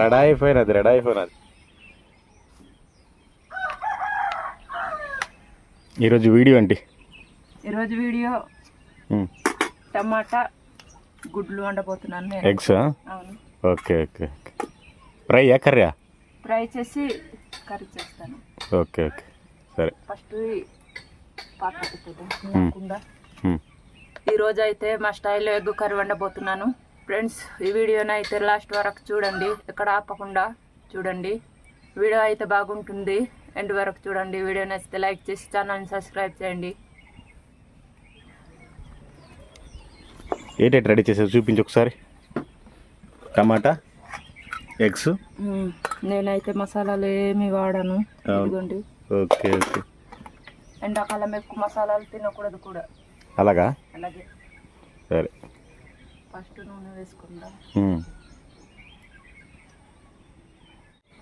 Ready అయిపోయినది ready అయిపోయినది. ఈరోజు video ఏంటి? ఈరోజు వీడియో టమాటా గుడ్లు వండబోతున్నాను నేను. ఎగ్స్ అవును. Okay okay okay. Fry curry fry చేసి కర్రీ చేస్తాను. Okay okay. సరే. ఫస్ట్ పాత్ర పెట్టేద్దాం కుండ మ్మ్. ఈ రోజు అయితే మా స్టైల్లో ఎగ్ కర్రీ వండబోతున్నాను. ఫ్రెండ్స్ ఈ వీడియోని అయితే లాస్ట్ వరకు చూడండి. ఎక్కడ ఆపకుండా చూడండి. వీడియో అయితే బాగుంటుంది. ఎండ్ వరకు చూడండి. వీడియో నచ్చితే లైక్ చేసి ఛానల్ని సబ్స్క్రైబ్ చేయండి. ఏంటంటే రెడీ చేసేది చూపించు ఒకసారి. Tomato eggs. నేనైతే మసాలాలు ఏమి వాడను. ఇదిగోండి. Okay okay. ఎండాకాలం ఎక్కువ మసాలాలు తినకూడదు కూడా. అలాగా? అలాగే. సరే. ఫస్ట్ నూనె వేసుకుందాం.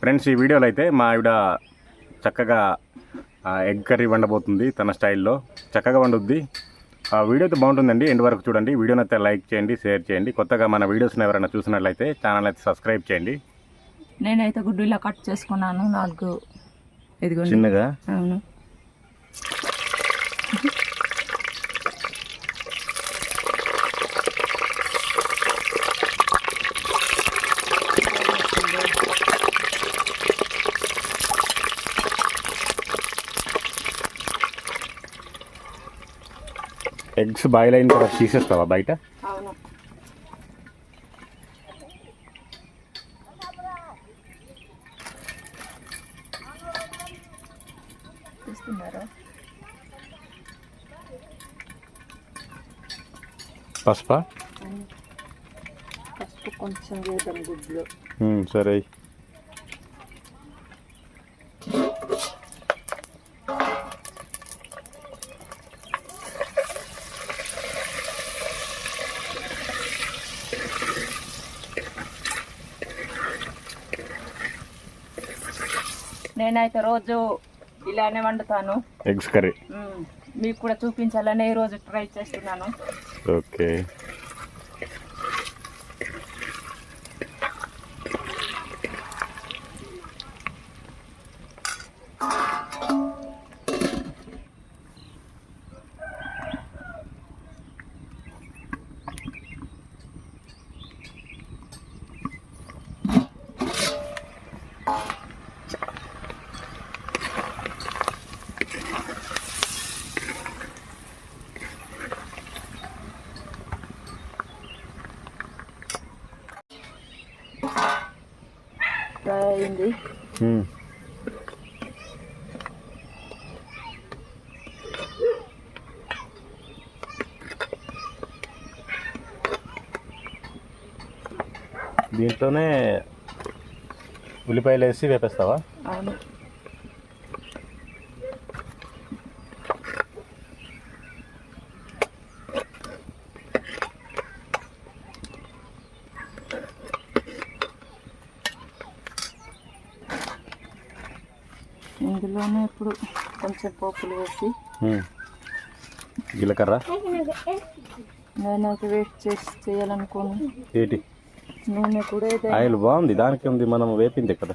ఫ్రెండ్స్ ఈ వీడియోలో అయితే మా ఆవిడ చక్కగా ఎగ్ కర్రీ వండబోతుంది తన స్టైల్లో. చక్కగా వండుద్ది. ఆ వీడియో అయితే బాగుంటుందండి. ఎండ్ వరకు చూడండి. వీడియోని అయితే లైక్ చేయండి షేర్ చేయండి. కొత్తగా మన వీడియోస్ని ఎవరైనా చూసినట్లయితే ఛానల్ అయితే సబ్స్క్రైబ్ చేయండి. నేనైతే గుడ్డు ఇలా కట్ చేసుకున్నాను. నాలుగు. ఇదిగోండి. చిన్నగా? అవును. ఎగ్స్ బాయిల్ అయిన తర్వాత తీసేస్తావా బయట? అవును. పసుపా? పసుపు కొంచెం వేద్దాం గుడ్లు. ఉమ్, సరే నేనైతే రోజు ఇలానే వండుతాను. Eggs curry. మీకు కూడా చూపించాలని ఈ రోజు ట్రై చేస్తున్నాను. ఓకే ఫ్రై అయింది. దీంట్లోనే ఉల్లిపాయలు వేసి వేపేస్తావా? అవును. ఇందులోనే ఇప్పుడు కొంచెం పోపులు వేసి. జీలకర్ర? నేనైతే వెయిట్ చేసి చేయాలనుకోను. ఏంటి? నూనె కూడా ఆయిల్ బాగుంది దానికి ఉంది మనం వేపిందే కదా.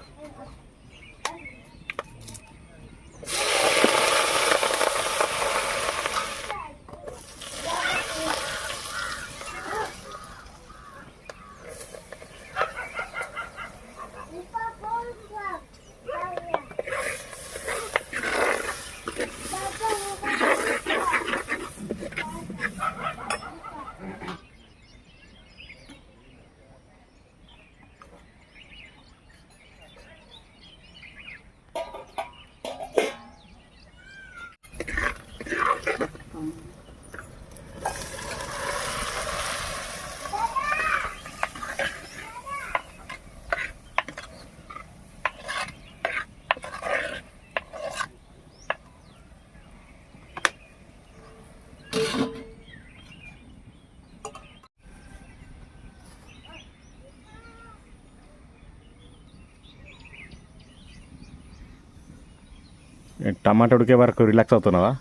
టమాటా ఉడికే వరకు రిలాక్స్ అవుతున్నావా?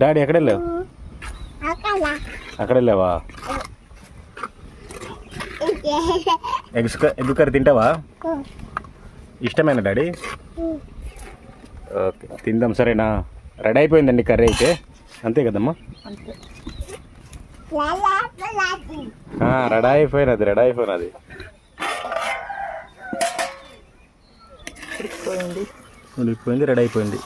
డాడీ ఎక్కడ వెళ్ళావు? అక్కడ వెళ్ళావా? ఎగ్గు కర్రీ తింటావా? ఇష్టమేనా డాడీ? ఓకే తిందాం సరేనా? రెడీ అయిపోయిందండి కర్రీ అయితే. అంతే కదమ్మా? రెడీ అయిపోయినది రెడీ అయిపోయినది. ఉడికిపోయింది. రెడీ అయిపోయింది.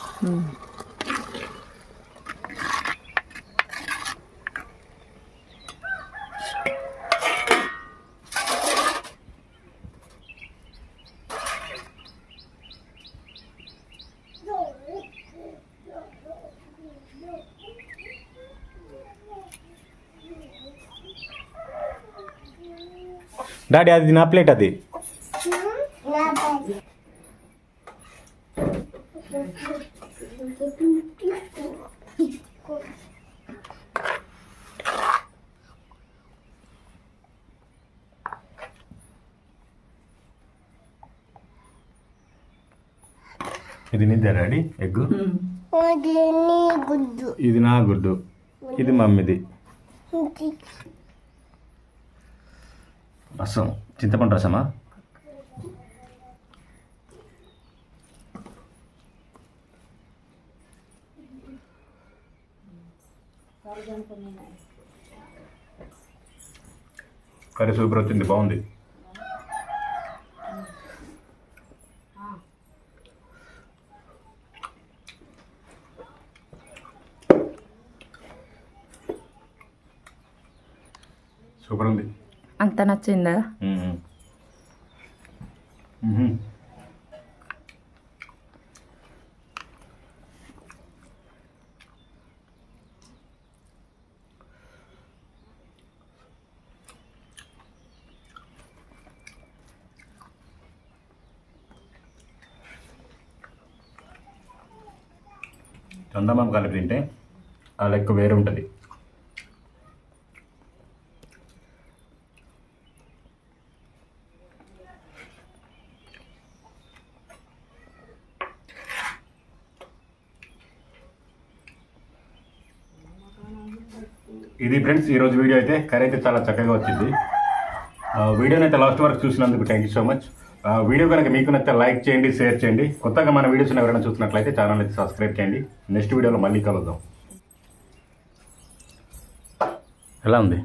డాడీ అది నా ప్లేట్ అది. ఇది నిద్ర డాడీ ఎగ్ గుడ్డు. ఇది నా గుడ్డు. ఇది మమ్మీది. రసం చింతపండు రసమా? కర్రీ సూపర్ వచ్చింది బాగుంది. సూపర్ ఉంది. అంత నచ్చిందా మ్మ్. చందమామ కలిపి తింటే ఆ లెక్క వేరే ఉంటుంది? ఇది ఫ్రెండ్స్ ఈరోజు వీడియో అయితే కర్రీ అయితే చాలా చక్కగా వచ్చింది. వీడియోని అయితే లాస్ట్ వరకు చూసినందుకు thank you so much video కనుక మీకు నచ్చితే లైక్ చేయండి షేర్ చేయండి. కొత్తగా మన వీడియోస్ ఎవరైనా చూసినట్లయితే ఛానల్ అయితే సబ్స్క్రైబ్ చేయండి. నెక్స్ట్ వీడియోలో మళ్ళీ కలుద్దాం. ఎలా ఉంది?